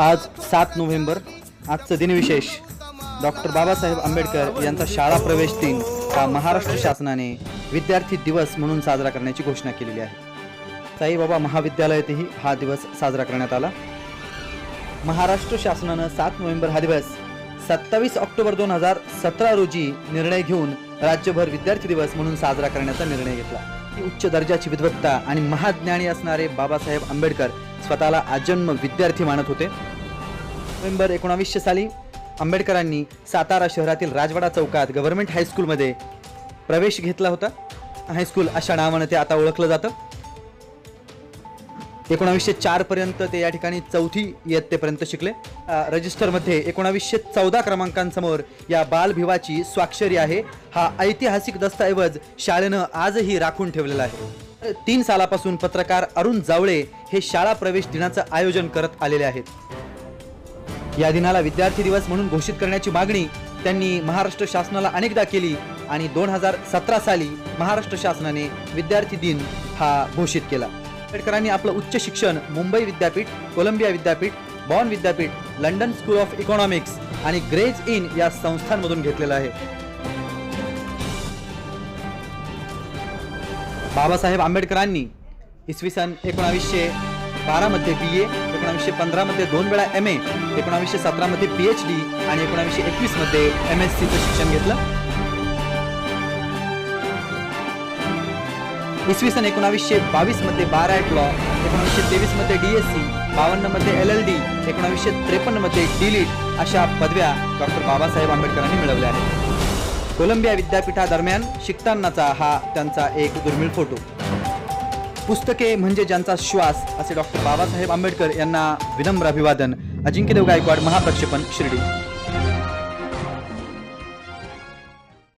आज सात नोव्हेंबर आजचं दिनविशेष डॉक्टर बाबासाहेब आंबेडकर यांचा शाळा प्रवेश दिन हा महाराष्ट्र शासनाने विद्यार्थी दिवस म्हणून साजरा करण्याची घोषणा केलेली आहे. साईबाबा महाविद्यालयातही हा दिवस साजरा करण्यात आला. महाराष्ट्र शासनानं सात नोव्हेंबर हा दिवस सत्तावीस ऑक्टोबर दोन हजार सतरा रोजी निर्णय घेऊन राज्यभर विद्यार्थी दिवस म्हणून साजरा करण्याचा निर्णय घेतला. उच्च दर्जाची विद्वत्ता आणि महाज्ञानी असणारे बाबासाहेब आंबेडकर स्वतःला आजन्म विद्यार्थी मानत होते. नोव्हेंबर एकोणावीसशे साली आंबेडकरांनी सातारा शहरातील राजवाडा चौकात गव्हर्नमेंट हायस्कूलमध्ये प्रवेश घेतला होता. हायस्कूल अशा नावानं ते आता ओळखलं जातं. एकोणावीसशे चारपर्यंत ते या ठिकाणी चौथी इयत्तेपर्यंत शिकले. रजिस्टरमध्ये एकोणावीसशे चौदा क्रमांकांसमोर या बालभिवाची स्वाक्षरी आहे. हा ऐतिहासिक दस्तऐवज शाळेनं आजही राखून ठेवलेला आहे. तीन सालापासून पत्रकार अरुण जावळे हे शाळा प्रवेश दिनाचं आयोजन करत आलेले आहेत. या दिनाला विद्यार्थी दिवस म्हणून घोषित करण्याची मागणी त्यांनी महाराष्ट्र शासनाला अनेकदा केली आणि दोन हजार सतरा साली महाराष्ट्र शासनाने विद्यार्थी दिन हा घोषित केला. आंबेडकरांनी आपलं उच्च शिक्षण मुंबई विद्यापीठ कोलंबिया विद्यापीठ बॉन विद्यापीठ लंडन स्कूल ऑफ इकॉनॉमिक्स आणि ग्रेज इन या संस्थांमधून घेतलेलं आहे. बाबासाहेब आंबेडकरांनी इसवी सन एकोणावीसशे बारामध्ये बी ए एकोणावीसशे पंधरामध्ये दोन वेळा एम ए एकोणावीसशे सतरामध्ये पी एच डी आणि एकोणावीसशे एकवीसमध्ये एम एस सीचं शिक्षण घेतलं. इसवी सन एकोणावीसशे बावीसमध्ये बारा ॲट लॉ एकोणावीसशे तेवीसमध्ये डी एस सी बावन्नमध्ये एल एल डी एकोणावीसशे त्रेपन्नमध्ये डी लिट अशा पदव्या डॉक्टर बाबासाहेब आंबेडकरांनी मिळवल्या आहेत. कोलंबिया विद्यापीठादरम्यान शिकतानाचा हा त्यांचा एक दुर्मिळ फोटो. पुस्तके म्हणजे ज्यांचा श्वास असे डॉक्टर बाबासाहेब आंबेडकर यांना विनम्र अभिवादन. अजिंक्यदेव गायकवाड महाप्रक्षेपण शिर्डी.